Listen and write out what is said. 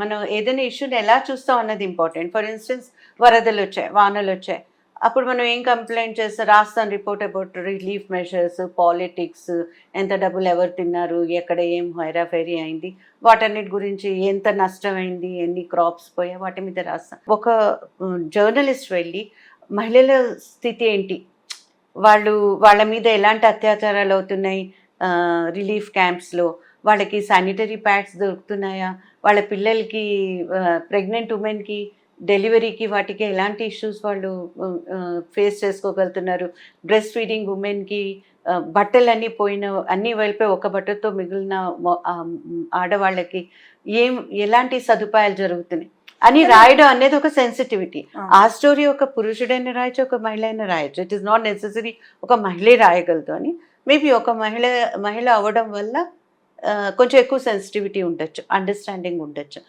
మనం ఏదైనా ఇష్యూని ఎలా చూస్తాం అన్నది ఇంపార్టెంట్. ఫర్ ఇన్స్టెన్స్ వరదలు వచ్చాయి వానలు వచ్చాయి. అప్పుడు మనం ఏం కంప్లైంట్ చేస్తాం రాస్తాం report about relief measures politics ఎంత డబ్బులు ఎవరు తిన్నారు ఎక్కడ ఏం హైరాఫైరీ అయింది వాటన్నిటి గురించి ఎంత నష్టమైంది ఎన్ని క్రాప్స్ పోయా వాటి మీద రాస్తాం. ఒక జర్నలిస్ట్ వెళ్ళి మహిళల స్థితి ఏంటి? వాళ్ళు వాళ్ళ మీద ఎలాంటి అత్యాచారాలు అవుతున్నాయి? రిలీఫ్ క్యాంప్స్లో వాళ్ళకి శానిటరీ ప్యాడ్స్ దొరుకుతున్నాయా? వాళ్ళ పిల్లలకి ప్రెగ్నెంట్ ఉమెన్కి డెలివరీకి వాటికి ఎలాంటి ఇష్యూస్ వాళ్ళు ఫేస్ చేసుకోగలుగుతున్నారు? బ్రెస్ట్ ఫీడింగ్ ఉమెన్కి బట్టలన్నీ పోయిన అన్నీ వెళ్ళిపోయి ఒక బట్టతో మిగిలిన ఆడవాళ్ళకి ఏం ఎలాంటి సదుపాయాలు జరుగుతున్నాయి? అని రాయడం అనేది ఒక సెన్సిటివిటీ ఆ. స్టోరీ ఒక పురుషుడైనా రాయొచ్చు ఒక మహిళ అయినా రాయొచ్చు. ఇట్ ఈస్ నాట్ నెసెసరీ ఒక మహిళే రాయగలదు అని మేబీ ఒక మహిళ మహిళ అవ్వడం వల్ల కొంచెం ఎక్కువ సెన్సిటివిటీ ఉండొచ్చు అండర్స్టాండింగ్ ఉండొచ్చు.